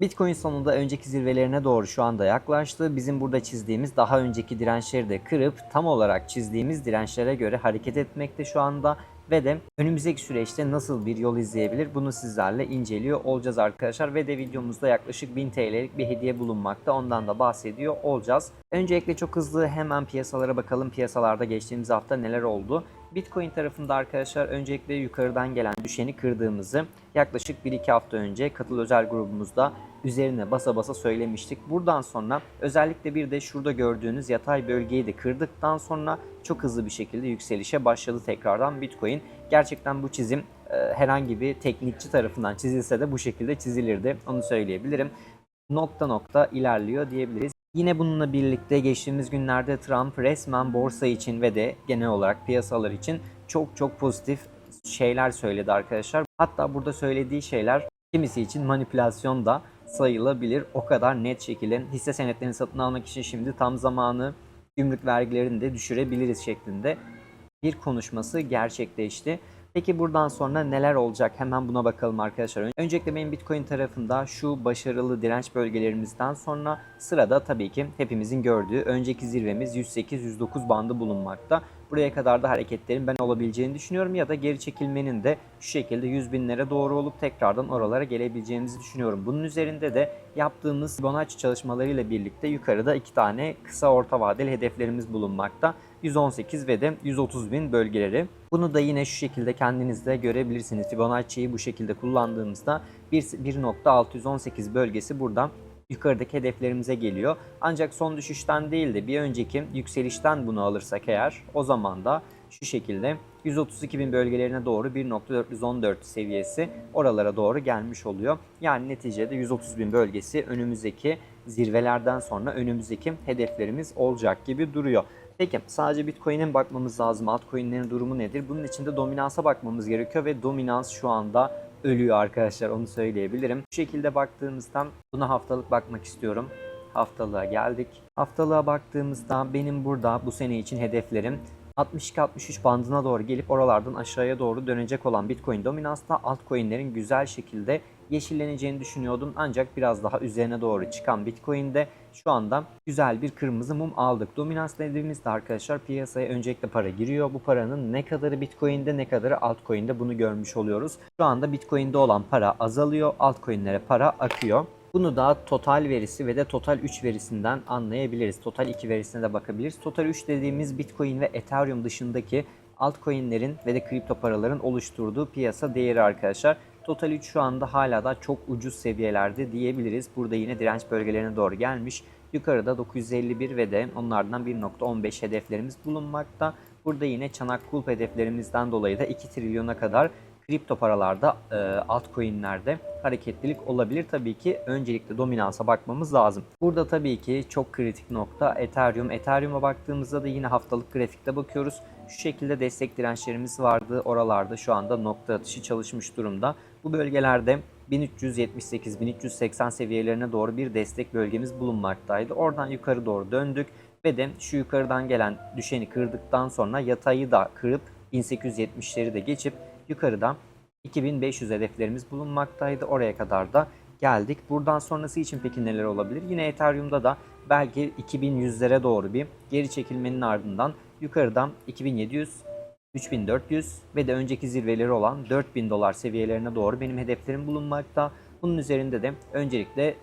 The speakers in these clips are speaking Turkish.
Bitcoin sonunda önceki zirvelerine doğru şu anda yaklaştı. Bizim burada çizdiğimiz daha önceki dirençleri de kırıp tam olarak çizdiğimiz dirençlere göre hareket etmekte şu anda ve de önümüzdeki süreçte nasıl bir yol izleyebilir bunu sizlerle inceliyor olacağız arkadaşlar ve de videomuzda yaklaşık 1000 TL'lik bir hediye bulunmakta ondan da bahsediyor olacağız. Öncelikle çok hızlı hemen piyasalara bakalım piyasalarda geçtiğimiz hafta neler oldu. Bitcoin tarafında arkadaşlar öncelikle yukarıdan gelen düşeni kırdığımızı yaklaşık 1-2 hafta önce katıl özel grubumuzda üzerine basa basa söylemiştik. Buradan sonra özellikle bir de şurada gördüğünüz yatay bölgeyi de kırdıktan sonra çok hızlı bir şekilde yükselişe başladı tekrardan Bitcoin. Gerçekten bu çizim e, herhangi bir teknikçi tarafından çizilse de bu şekilde çizilirdi. Onu söyleyebilirim. Nokta nokta ilerliyor diyebiliriz. Yine bununla birlikte geçtiğimiz günlerde Trump resmen borsa için ve de genel olarak piyasalar için çok çok pozitif şeyler söyledi arkadaşlar. Hatta burada söylediği şeyler kimisi için manipülasyon da sayılabilir. O kadar net şekilde hisse senetlerini satın almak için şimdi tam zamanı gümrük vergilerini de düşürebiliriz şeklinde bir konuşması gerçekleşti. Peki buradan sonra neler olacak? Hemen buna bakalım arkadaşlar. Öncelikle benim Bitcoin tarafında şu başarılı direnç bölgelerimizden sonra sırada tabii ki hepimizin gördüğü önceki zirvemiz 108-109 bandı bulunmakta. Buraya kadar da hareketlerin ben olabileceğini düşünüyorum ya da geri çekilmenin de şu şekilde 100 binlere doğru olup tekrardan oralara gelebileceğimizi düşünüyorum. Bunun üzerinde de yaptığımız Fibonacci çalışmalarıyla birlikte yukarıda iki tane kısa orta vadeli hedeflerimiz bulunmakta. 118 ve de 130 bin bölgeleri. Bunu da yine şu şekilde kendiniz de görebilirsiniz. Fibonacci'yi bu şekilde kullandığımızda 1.618 bölgesi buradan yukarıdaki hedeflerimize geliyor. Ancak son düşüşten değil de bir önceki yükselişten bunu alırsak eğer o zaman da şu şekilde 132 bin bölgelerine doğru 1.414 seviyesi oralara doğru gelmiş oluyor. Yani neticede 130 bin bölgesi önümüzdeki zirvelerden sonra önümüzdeki hedeflerimiz olacak gibi duruyor. Peki sadece Bitcoin'e bakmamız lazım. Altcoin'lerin durumu nedir? Bunun için de dominansa bakmamız gerekiyor ve dominans şu anda ölüyor arkadaşlar onu söyleyebilirim. Bu şekilde baktığımızda buna haftalık bakmak istiyorum. Haftalığa geldik. Haftalığa baktığımızda benim burada bu sene için hedeflerim 62-63 bandına doğru gelip oralardan aşağıya doğru dönecek olan Bitcoin dominansta altcoin'lerin güzel şekilde yeşilleneceğini düşünüyordum. Ancak biraz daha üzerine doğru çıkan Bitcoin'de şu anda güzel bir kırmızı mum aldık. Dominans dediğimizde arkadaşlar piyasaya öncelikle para giriyor. Bu paranın ne kadarı Bitcoin'de ne kadarı altcoin'de bunu görmüş oluyoruz. Şu anda Bitcoin'de olan para azalıyor. Altcoin'lere para akıyor. Bunu da total verisi ve de total 3 verisinden anlayabiliriz. Total 2 verisine de bakabiliriz. Total 3 dediğimiz Bitcoin ve Ethereum dışındaki altcoin'lerin ve de kripto paraların oluşturduğu piyasa değeri arkadaşlar. Total 3 şu anda hala da çok ucuz seviyelerde diyebiliriz. Burada yine direnç bölgelerine doğru gelmiş. Yukarıda 951 ve de onlardan 1.15 hedeflerimiz bulunmakta. Burada yine çanak kulp hedeflerimizden dolayı da 2 trilyona kadar kripto paralarda, e, altcoin'lerde hareketlilik olabilir. Tabii ki öncelikle dominansa bakmamız lazım. Burada tabii ki çok kritik nokta Ethereum. Ethereum'a baktığımızda da yine haftalık grafikte bakıyoruz. Şu şekilde destek dirençlerimiz vardı. Oralarda şu anda nokta atışı çalışmış durumda. Bu bölgelerde 1378-1380 seviyelerine doğru bir destek bölgemiz bulunmaktaydı. Oradan yukarı doğru döndük ve de şu yukarıdan gelen düşeni kırdıktan sonra yatayı da kırıp 1870'leri de geçip yukarıdan 2500 hedeflerimiz bulunmaktaydı. Oraya kadar da geldik. Buradan sonrası için peki neler olabilir? Yine Ethereum'da da belki 2100'lere doğru bir geri çekilmenin ardından yukarıdan 2700 3400 ve de önceki zirveleri olan 4000 dolar seviyelerine doğru benim hedeflerim bulunmakta. Bunun üzerinde de öncelikle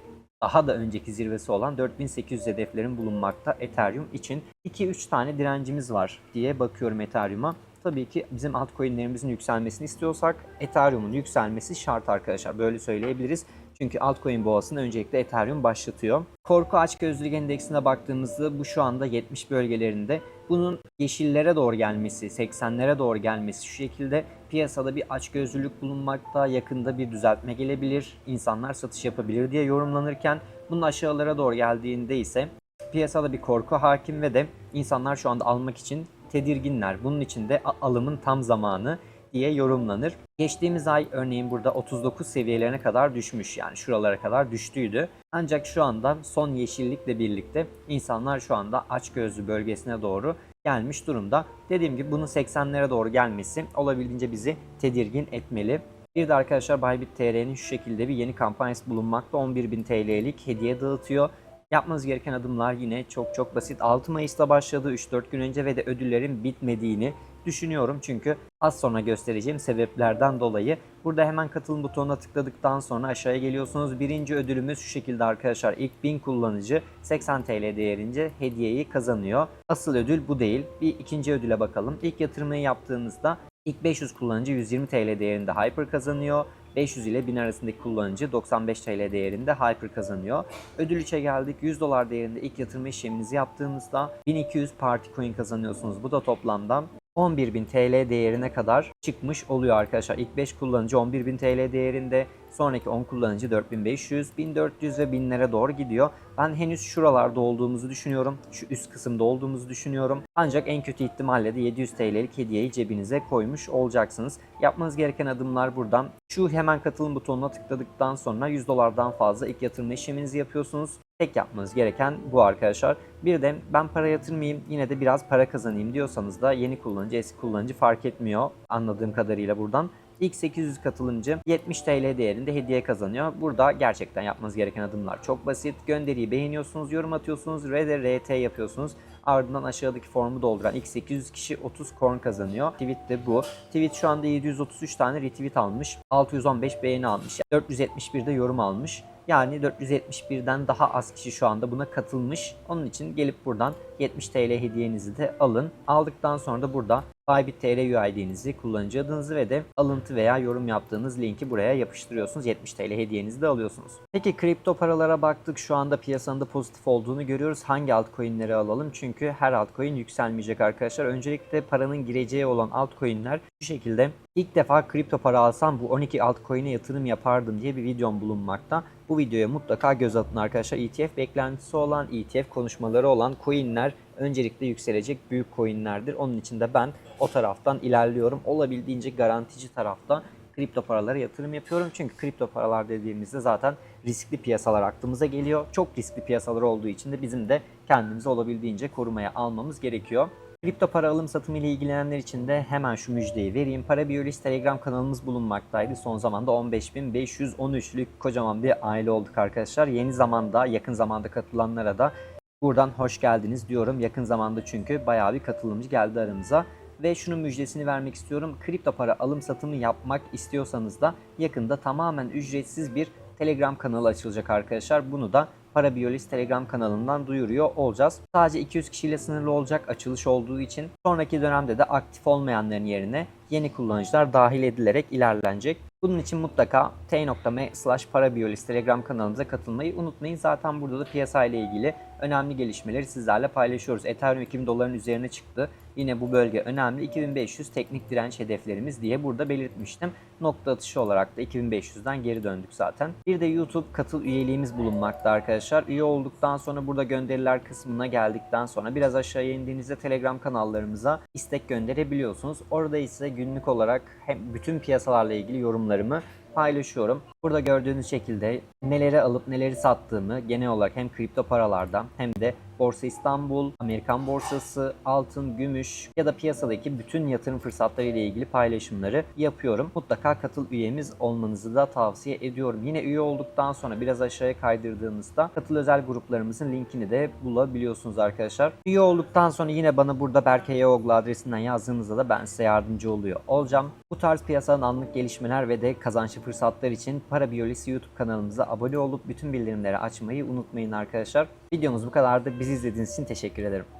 daha da önceki zirvesi olan 4800 hedeflerim bulunmakta Ethereum için. 2-3 tane direncimiz var diye bakıyorum Ethereum'a. Tabii ki bizim altcoin'lerimizin yükselmesini istiyorsak Ethereum'un yükselmesi şart arkadaşlar. Böyle söyleyebiliriz. Çünkü altcoin boğasını öncelikle Ethereum başlatıyor. Korku açgözlülük endeksine baktığımızda bu şu anda 70 bölgelerinde. Bunun yeşillere doğru gelmesi, 80'lere doğru gelmesi şu şekilde piyasada bir açgözlülük bulunmakta. Yakında bir düzeltme gelebilir, insanlar satış yapabilir diye yorumlanırken bunun aşağılara doğru geldiğinde ise piyasada bir korku hakim ve de insanlar şu anda almak için tedirginler. Bunun için de alımın tam zamanı diye yorumlanır. Geçtiğimiz ay örneğin burada 39 seviyelerine kadar düşmüş yani şuralara kadar düştüydü. Ancak şu anda son yeşillikle birlikte insanlar şu anda açgözlü bölgesine doğru gelmiş durumda. Dediğim gibi bunun 80'lere doğru gelmesi olabildiğince bizi tedirgin etmeli. Bir de arkadaşlar Bybit TR'nin şu şekilde bir yeni kampanyası bulunmakta. 11.000 TL'lik hediye dağıtıyor. Yapmanız gereken adımlar yine çok çok basit. 6 Mayıs'ta başladı 3-4 gün önce ve de ödüllerin bitmediğini düşünüyorum. Çünkü az sonra göstereceğim sebeplerden dolayı. Burada hemen katılım butonuna tıkladıktan sonra aşağıya geliyorsunuz. Birinci ödülümüz şu şekilde arkadaşlar. İlk 1000 kullanıcı 80 TL değerince hediyeyi kazanıyor. Asıl ödül bu değil. Bir ikinci ödüle bakalım. İlk yatırımını yaptığınızda ilk 500 kullanıcı 120 TL değerinde Hyper kazanıyor. 500 ile 1000 arasındaki kullanıcı 95 TL değerinde Hyper kazanıyor. Ödül 3'e geldik. 100 dolar değerinde ilk yatırım işleminizi yaptığınızda 1200 Party Coin kazanıyorsunuz. Bu da toplamda 11.000 TL değerine kadar çıkmış oluyor arkadaşlar. İlk 5 kullanıcı 11.000 TL değerinde, sonraki 10 kullanıcı 4500, 1400 ve 1000'lere doğru gidiyor. Ben henüz şuralarda olduğumuzu düşünüyorum. Şu üst kısımda olduğumuzu düşünüyorum. Ancak en kötü ihtimalle de 700 TL'lik hediyeyi cebinize koymuş olacaksınız. Yapmanız gereken adımlar buradan. Şu hemen katılım butonuna tıkladıktan sonra 100 dolardan fazla ilk yatırım işleminizi yapıyorsunuz. Tek yapmanız gereken bu arkadaşlar. Bir de ben para yatırmayayım yine de biraz para kazanayım diyorsanız da yeni kullanıcı eski kullanıcı fark etmiyor anladığım kadarıyla buradan. İlk 800 katılımcı 70 TL değerinde hediye kazanıyor. Burada gerçekten yapmanız gereken adımlar çok basit. Gönderiyi beğeniyorsunuz, yorum atıyorsunuz, RT yapıyorsunuz. Ardından aşağıdaki formu dolduran ilk 800 kişi 30 coin kazanıyor. Tweet de bu. Tweet şu anda 733 tane retweet almış. 615 beğeni almış. 471 de yorum almış. Yani 471'den daha az kişi şu anda buna katılmış. Onun için gelip buradan 70 TL hediyenizi de alın. Aldıktan sonra da burada Bybit TR UID'nizi, kullanıcı adınızı ve de alıntı veya yorum yaptığınız linki buraya yapıştırıyorsunuz. 70 TL hediyenizi de alıyorsunuz. Peki kripto paralara baktık. Şu anda piyasanın da pozitif olduğunu görüyoruz. Hangi altcoin'leri alalım? Çünkü her altcoin yükselmeyecek arkadaşlar. Öncelikle paranın gireceği olan altcoin'ler şu şekilde. İlk defa kripto para alsam bu 12 altcoin'e yatırım yapardım diye bir videom bulunmakta. Bu videoya mutlaka göz atın arkadaşlar. ETF beklentisi olan, ETF konuşmaları olan coin'ler öncelikle yükselecek büyük coin'lerdir. Onun için de ben o taraftan ilerliyorum. Olabildiğince garantici tarafta kripto paralara yatırım yapıyorum. Çünkü kripto paralar dediğimizde zaten riskli piyasalar aklımıza geliyor. Çok riskli piyasalar olduğu için de bizim de kendimizi olabildiğince korumaya almamız gerekiyor. Kripto para alım satımı ile ilgilenenler için de hemen şu müjdeyi vereyim. Para Biyolojisi Telegram kanalımız bulunmaktaydı. Son zamanda 15.513'lük kocaman bir aile olduk arkadaşlar. Yeni zamanda, yakın zamanda katılanlara da buradan hoş geldiniz diyorum. Yakın zamanda çünkü bayağı bir katılımcı geldi aramıza. Ve şunun müjdesini vermek istiyorum. Kripto para alım satımı yapmak istiyorsanız da yakında tamamen ücretsiz bir Telegram kanalı açılacak arkadaşlar. Bunu da Para Biyolojisi Telegram kanalından duyuruyor olacağız. Sadece 200 kişiyle sınırlı olacak açılış olduğu için sonraki dönemde de aktif olmayanların yerine yeni kullanıcılar dahil edilerek ilerlenecek. Bunun için mutlaka t.me slash parabiyolojisi Telegram kanalımıza katılmayı unutmayın. Zaten burada da piyasa ile ilgili önemli gelişmeleri sizlerle paylaşıyoruz. Ethereum 2000 doların üzerine çıktı. Yine bu bölge önemli. 2500 teknik direnç hedeflerimiz diye burada belirtmiştim. Nokta atışı olarak da 2500'den geri döndük zaten. Bir de YouTube katıl üyeliğimiz bulunmakta arkadaşlar. Üye olduktan sonra burada gönderiler kısmına geldikten sonra biraz aşağıya indiğinizde Telegram kanallarımıza istek gönderebiliyorsunuz. Orada ise günlük olarak hem bütün piyasalarla ilgili yorumlarımı paylaşıyorum. Burada gördüğünüz şekilde neleri alıp neleri sattığımı genel olarak hem kripto paralardan hem de Borsa İstanbul, Amerikan borsası, altın, gümüş ya da piyasadaki bütün yatırım fırsatları ile ilgili paylaşımları yapıyorum. Mutlaka katıl üyemiz olmanızı da tavsiye ediyorum. Yine üye olduktan sonra biraz aşağıya kaydırdığınızda katıl özel gruplarımızın linkini de bulabiliyorsunuz arkadaşlar. Üye olduktan sonra yine bana burada Berke Yoglu adresinden yazdığınızda da ben size yardımcı oluyor olacağım. Bu tarz piyasanın anlık gelişmeler ve de kazançlı fırsatlar için Para Biyolojisi YouTube kanalımıza abone olup bütün bildirimleri açmayı unutmayın arkadaşlar. Videomuz bu kadardı. Bizi izlediğiniz için teşekkür ederim.